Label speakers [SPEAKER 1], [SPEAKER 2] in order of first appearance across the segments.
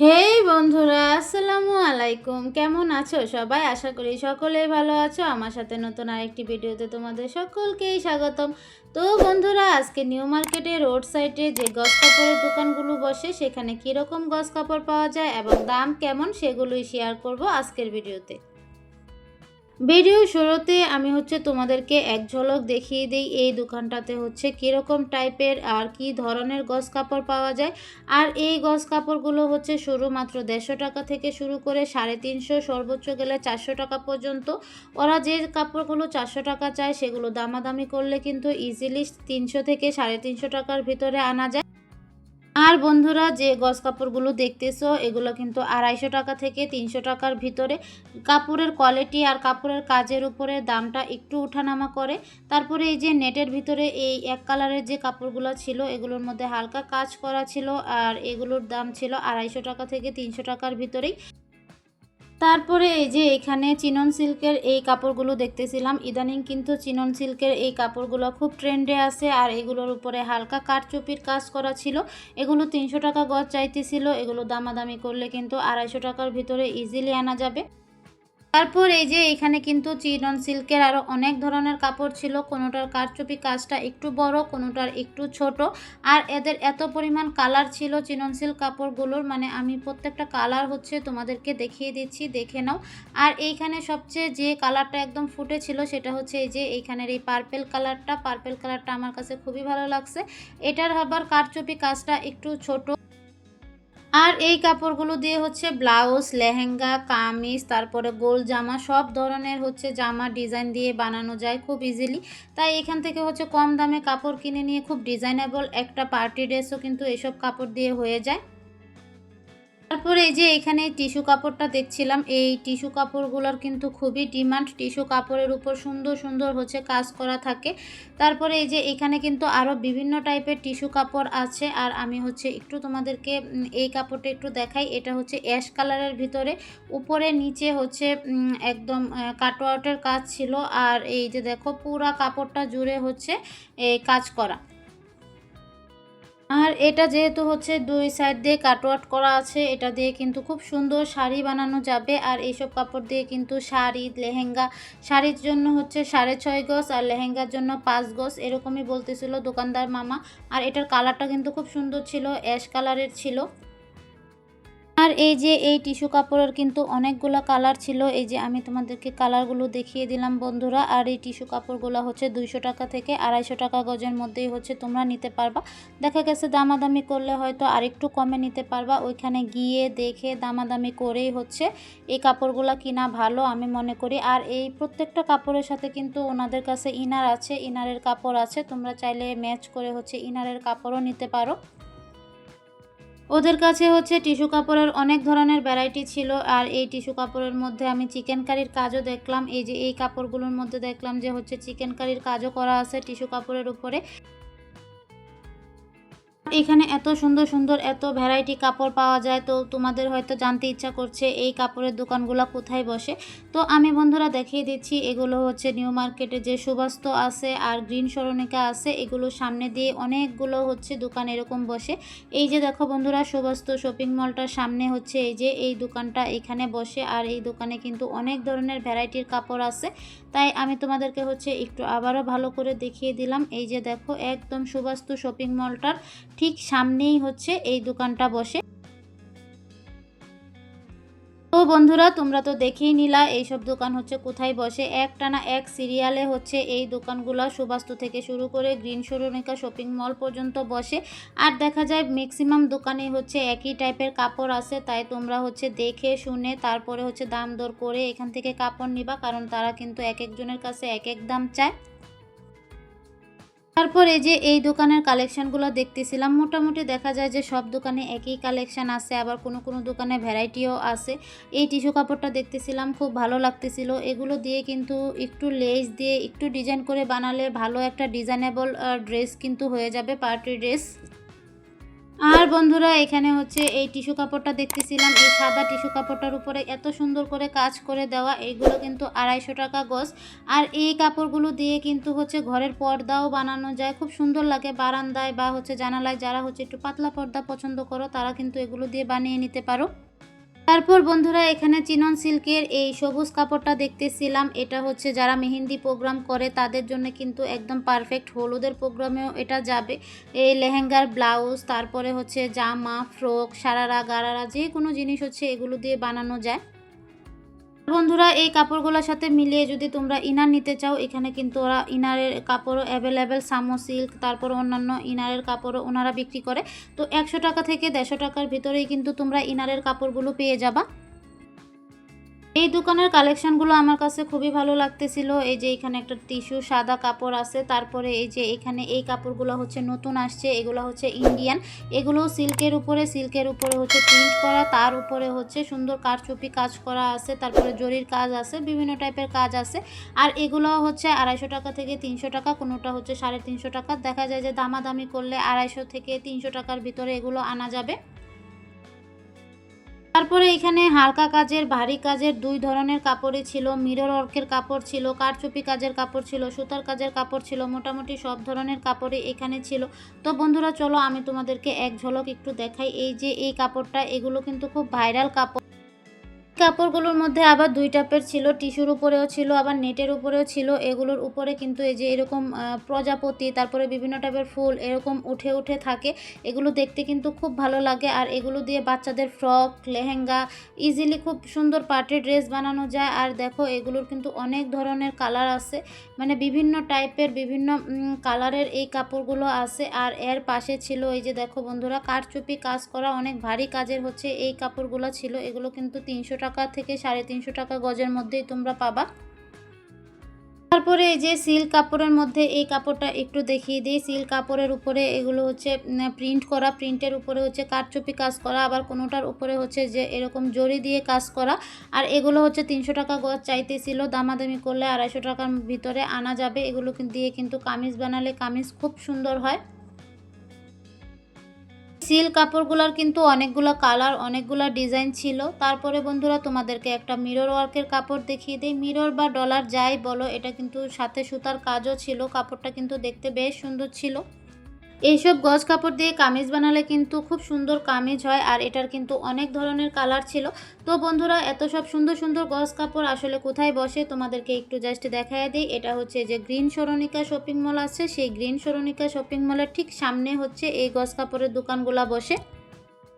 [SPEAKER 1] হেই বন্ধুরা, আসসালামু আলাইকুম। কেমন আছো? সবাই আশা করি সকলেই ভালো আছো। আমার সাথে নতুন আরেকটি ভিডিওতে তোমাদের সকলকেই স্বাগতম। তো বন্ধুরা, আজকে নিউ মার্কেটে রোড সাইডে যে গস কাপড়ের দোকানগুলো বসে, সেখানে কীরকম গস কাপড় পাওয়া যায় এবং দাম কেমন, সেগুলোই শেয়ার করব আজকের ভিডিওতে। ভিডিও শুরুতে আমি হচ্ছে তোমাদেরকে এক ঝলক দেখিয়ে দিই, এই দোকানটাতে হচ্ছে কীরকম টাইপের আর কি ধরনের গস কাপড় পাওয়া যায়। আর এই গস কাপড়গুলো হচ্ছে শুরু মাত্র দেড়শো টাকা থেকে শুরু করে সাড়ে তিনশো, সর্বোচ্চ গেলে চারশো টাকা পর্যন্ত। ওরা যে কাপড়গুলো চারশো টাকা চায় সেগুলো দামাদামি করলে কিন্তু ইজিলি তিনশো থেকে সাড়ে তিনশো টাকার ভিতরে আনা যায়। আর বন্ধুরা, যে গজ কাপড়গুলো দেখতেছো, এগুলো কিন্তু আড়াইশো টাকা থেকে তিনশো টাকার ভিতরে। কাপড়ের কোয়ালিটি আর কাপড়ের কাজের উপরে দামটা একটু উঠানামা করে। তারপরে এই যে নেটের ভিতরে এই এক কালারের যে কাপড়গুলো ছিল, এগুলোর মধ্যে হালকা কাজ করা ছিল, আর এগুলোর দাম ছিল আড়াইশো টাকা থেকে তিনশো টাকার ভিতরেই। তারপরে এই যে এখানে চিনন সিল্কের এই কাপড়গুলো দেখতেছিলাম, ইদানিং কিন্তু চিনন সিল্কের এই কাপড়গুলো খুব ট্রেন্ডে আছে আর এগুলোর উপরে হালকা কাঠচুপির কাজ করা ছিল। এগুলো তিনশো টাকা গজ চাইতেছিল, এগুলো দামাদামি করলে কিন্তু আড়াইশো টাকার ভিতরে ইজিলি আনা যাবে। তারপর এই যে এখানে কিন্তু চিনন সিল্কের আরও অনেক ধরনের কাপড় ছিল। কোনোটার কারচুপি কাজটা একটু বড়, কোনোটার একটু ছোট। আর এদের এত পরিমাণ কালার ছিল চিরন সিল্ক কাপড়গুলোর মানে আমি প্রত্যেকটা কালার হচ্ছে তোমাদেরকে দেখিয়ে দিচ্ছি, দেখে নাও। আর এইখানে সবচেয়ে যে কালারটা একদম ফুটে ছিল সেটা হচ্ছে এই যে এইখানের এই পার্পেল কালারটা। পার্পেল কালারটা আমার কাছে খুবই ভালো লাগছে। এটার আবার কারচুপি কাজটা একটু ছোট। আর এই কাপড়গুলো দিয়ে হচ্ছে ব্লাউজ, লেহেঙ্গা, কামিজ, তারপরে গোল জামা, সব ধরনের হচ্ছে জামা ডিজাইন দিয়ে বানানো যায় খুব ইজিলি তাই এখান থেকে হচ্ছে কম দামে কাপড় কিনে নিয়ে খুব ডিজাইনেবল একটা পার্টি ড্রেসও কিন্তু এসব কাপড় দিয়ে হয়ে যায়। তারপরে এই যে এখানে টিস্যু কাপড়টা দেখছিলাম, এই টিস্যু কাপড়গুলোর কিন্তু খুবই ডিমান্ড। টিস্যু কাপড়ের উপর সুন্দর সুন্দর হচ্ছে কাজ করা থাকে। তারপরে এই যে এখানে কিন্তু আরও বিভিন্ন টাইপের টিস্যু কাপড় আছে। আর আমি হচ্ছে একটু তোমাদেরকে এই কাপড়টা একটু দেখাই। এটা হচ্ছে অ্যাশ কালারের ভিতরে। উপরে নিচে হচ্ছে একদম কাটওয়ার্টের কাজ ছিল। আর এই যে দেখো পুরা কাপড়টা জুড়ে হচ্ছে, এই কাজ করা। আর এটা যেহেতু হচ্ছে দুই সাইড দিয়ে কাটওয়াট করা আছে, এটা দিয়ে কিন্তু খুব সুন্দর শাড়ি বানানো যাবে। আর এইসব কাপড় দিয়ে কিন্তু শাড়ি, লেহেঙ্গা, শাড়ির জন্য হচ্ছে সাড়ে ছয় গজ আর লেহেঙ্গার জন্য পাঁচ গজ, এরকমই বলতেছিল দোকানদার মামা। আর এটার কালারটা কিন্তু খুব সুন্দর ছিল অ্যাশ কালারের ছিল। আর এই যে এই টিস্যু কাপড়ের কিন্তু অনেকগুলো কালার ছিল, এই যে আমি তোমাদেরকে কালারগুলো দেখিয়ে দিলাম বন্ধুরা। আর এই টিস্যু কাপড়গুলো হচ্ছে দুইশো টাকা থেকে আড়াইশো টাকা গজের মধ্যেই হচ্ছে তোমরা নিতে পারবা। দেখা গেছে দামাদামি করলে হয়তো আরেকটু কমে নিতে পারবা। ওইখানে গিয়ে দেখে দামাদামি করেই হচ্ছে এই কাপড়গুলো কিনা ভালো আমি মনে করি। আর এই প্রত্যেকটা কাপড়ের সাথে কিন্তু ওনাদের কাছে ইনার আছে, ইনারের কাপড় আছে। তোমরা চাইলে ম্যাচ করে হচ্ছে ইনারের কাপড়ও নিতে পারো। ওদের কাছে হচ্ছে টিস্যু কাপড়ের অনেক ধরনের ভ্যারাইটি ছিল আর এই টিস্যু কাপড়ের মধ্যে আমি চিকেন কারির কাজও দেখলাম। এই যে এই কাপড়গুলোর মধ্যে দেখলাম যে হচ্ছে চিকেন কারির কাজও করা আছে টিস্যু কাপড়ের উপরে। এখানে এত সুন্দর সুন্দর এত ভ্যারাইটি কাপড় পাওয়া যায়, তো তোমাদের হয়তো জানতে ইচ্ছা করছে এই কাপড়ের দোকানগুলো কোথায় বসে। তো আমি বন্ধুরা দেখিয়ে দিচ্ছি, এগুলো হচ্ছে নিউ মার্কেটে যে সুবাস্ত আছে আর গ্রিন সরণিকা আছে, এগুলো সামনে দিয়ে অনেকগুলো হচ্ছে দোকান এরকম বসে। এই যে দেখো বন্ধুরা, সুবাস্ত শপিং মলটার সামনে হচ্ছে এই যে, এই দোকানটা এখানে বসে আর এই দোকানে কিন্তু অনেক ধরনের ভ্যারাইটির কাপড় আছে। তাই আমি তোমাদেরকে হচ্ছে একটু আবারও ভালো করে দেখিয়ে দিলাম। এই যে দেখো একদম সুবাস্তু শপিং মলটার ঠিক সামনেই হচ্ছে এই দোকানটা বসে। তো বন্ধুরা, তোমরা তো দেখেই নিলা, এইসব দোকান হচ্ছে কোথায় বসে। একটানা এক সিরিয়ালে হচ্ছে এই দোকানগুলো সুবাস্তু থেকে শুরু করে গ্রিন সরুনিকা শপিং মল পর্যন্ত বসে। আর দেখা যায় ম্যাক্সিমাম দোকানে হচ্ছে একই টাইপের কাপড় আছে, তাই তোমরা হচ্ছে দেখে শুনে তারপরে হচ্ছে দাম দর করে এখান থেকে কাপড় নিবা, কারণ তারা কিন্তু এক একজনের কাছে এক এক দাম চায়। তারপর যে এই দোকানের কালেকশানগুলো দেখতেছিলাম, মোটামুটি দেখা যায় যে সব দোকানে একই কালেকশান আছে, আবার কোনো কোনো দোকানে ভ্যারাইটিও আছে। এই টিস্যু কাপড়টা দেখতেছিলাম, খুব ভালো লাগতেছিল। এগুলো দিয়ে কিন্তু একটু লেস দিয়ে একটু ডিজাইন করে বানালে ভালো একটা ডিজাইনেবল ড্রেস কিন্তু হয়ে যাবে, পার্টি ড্রেস। বন্ধুরা, এখানে হচ্ছে এই টিস্যু কাপড়টা দেখতেছিলাম। এই সাদা টিস্যু কাপড়টার উপরে এত সুন্দর করে কাজ করে দেওয়া, এইগুলো কিন্তু আড়াইশো টাকা গজ। আর এই কাপড়গুলো দিয়ে কিন্তু হচ্ছে ঘরের পর্দাও বানানো যায়। খুব সুন্দর লাগে বারান্দায় বা হচ্ছে জানালায়, যারা হচ্ছে একটু পাতলা পর্দা পছন্দ করো, তারা কিন্তু এগুলো দিয়ে বানিয়ে নিতে পারো। তারপর বন্ধুরা এখানে চিনন সিল্কের এই সবুজ কাপড়টা দেখতেছিলাম। এটা হচ্ছে যারা মেহেন্দি প্রোগ্রাম করে, তাদের জন্য কিন্তু একদম পারফেক্ট হলুদের প্রোগ্রামেও এটা যাবে। এই লেহেঙ্গার ব্লাউজ তারপরে হচ্ছে জামা ফ্রক সারারা, গারারা যে কোনো জিনিস হচ্ছে এগুলো দিয়ে বানানো যায়। বন্ধুরা, এই কাপড়গুলোর সাথে মিলিয়ে যদি তোমরা ইনার নিতে চাও, এখানে কিন্তু ওরা ইনারের কাপড়ও অ্যাভেলেবেল সামো সিল্ক, তারপর অন্যান্য ইনারের কাপড়ও ওনারা বিক্রি করে। তো একশো টাকা থেকে দেড়শো টাকার ভিতরেই কিন্তু তোমরা ইনারের কাপড়গুলো পেয়ে যাবা। এই দোকানের কালেকশনগুলো আমার কাছে খুবই ভালো লাগতেছিল। এই যে এখানে একটা টিস্যু সাদা কাপড় আছে, তারপরে এই যে এখানে এই কাপড়গুলো হচ্ছে নতুন আসছে, এগুলো হচ্ছে ইন্ডিয়ান। এগুলো সিল্কের উপরে সিল্কের উপরে হচ্ছে প্রিন্ট করা, তার উপরে হচ্ছে সুন্দর কারচুপি কাজ করা আছে, তারপরে জরির কাজ আছে, বিভিন্ন টাইপের কাজ আছে। আর এগুলো হচ্ছে আড়াইশো টাকা থেকে তিনশো টাকা, কোনোটা হচ্ছে সাড়ে তিনশো টাকা। দেখা যায় যে দামাদামি করলে আড়াইশো থেকে তিনশো টাকার ভিতরে এগুলো আনা যাবে। তারপরে এখানে হালকা কাজের, ভারী কাজের দুই ধরনের কাপড়ই ছিল। মিরর অর্কের কাপড় ছিল, কারচুপি কাজের কাপড় ছিল, সুতার কাজের কাপড় ছিল, মোটামুটি সব ধরনের কাপড়ই এখানে ছিল। তো বন্ধুরা, চলো আমি তোমাদেরকে এক ঝলক একটু দেখাই। এই যে এই কাপড়টা, এগুলো কিন্তু খুব ভাইরাল কাপড়। কাপড়গুলোর মধ্যে আবার দুই টাপের ছিল টিস্যুর উপরেও ছিল, আবার নেটের উপরেও ছিল। এগুলোর উপরে কিন্তু এই যে এরকম প্রজাপতি, তারপরে বিভিন্ন টাইপের ফুল এরকম উঠে উঠে থাকে। এগুলো দেখতে কিন্তু খুব ভালো লাগে। আর এগুলো দিয়ে বাচ্চাদের ফ্রক লেহেঙ্গা ইজিলি খুব সুন্দর পার্টি ড্রেস বানানো যায়। আর দেখো, এগুলোর কিন্তু অনেক ধরনের কালার আছে। মানে বিভিন্ন টাইপের বিভিন্ন কালারের এই কাপড়গুলো আছে। আর এর পাশে ছিল, এই যে দেখো বন্ধুরা, কারচুপি কাজ করা অনেক ভারী কাজের হচ্ছে এই কাপড়গুলো ছিল। এগুলো কিন্তু তিনশো টাকা থেকে সাড়ে তিনশো টাকা গজের মধ্যেই তোমরা পাবা। তারপরে এই যে সিল্ক কাপড়ের মধ্যে এই কাপড়টা একটু দেখিয়ে দিই। সিল্ক কাপড়ের উপরে এগুলো হচ্ছে প্রিন্ট করা প্রিন্টের উপরে হচ্ছে কারচুপি কাজ করা, আবার কোনোটার উপরে হচ্ছে যে এরকম জরি দিয়ে কাজ করা। আর এগুলো হচ্ছে তিনশো টাকা গজ, চাইতেছিল দামাদামি করলে আড়াইশো টাকার ভিতরে আনা যাবে। এগুলো দিয়ে কিন্তু কামিজ বানালে কামিজ খুব সুন্দর হয়। সিল্ক কাপড়গুলোর কিন্তু অনেকগুলো কালার, অনেকগুলো ডিজাইন ছিল। তারপরে বন্ধুরা, তোমাদেরকে একটা মিরর ওয়ার্কের কাপড় দেখিয়ে দিই। মিরর বা ডলার যাই বলো, এটা কিন্তু সাথে সুতার কাজও ছিল। কাপড়টা কিন্তু দেখতে বেশ সুন্দর ছিল। এইসব গজ কাপড় দিয়ে কামিজ বানালে কিন্তু খুব সুন্দর কামিজ হয় আর এটার কিন্তু অনেক ধরনের কালার ছিল। তো বন্ধুরা, এত সব সুন্দর সুন্দর গজ কাপড় আসলে কোথায় বসে তোমাদেরকে একটু জাস্ট দেখায় দিই। এটা হচ্ছে যে গ্রিন সরণিকা শপিং মল আছে, সেই গ্রিন সরণিকা শপিং মলের ঠিক সামনে হচ্ছে এই গজ কাপড়ের দোকানগুলা বসে।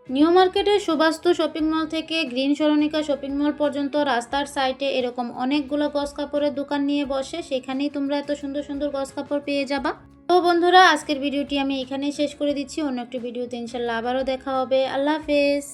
[SPEAKER 1] নিউ মার্কেটের সুবাস্তু শপিং মল থেকে গ্রিন সরণিকা শপিং মল পর্যন্ত রাস্তার সাইডে এরকম অনেকগুলো গজ কাপড়ের দোকান নিয়ে বসে। সেখানেই তোমরা এত সুন্দর সুন্দর গজ কাপড় পেয়ে যাবা। তো বন্ধুরা, আজকের ভিডিওটি আমি এখানেই শেষ করে দিচ্ছি। অন্য একটি ভিডিওতে ইনশাল্লাহ আবারও দেখা হবে। আল্লাহ হাফেজ।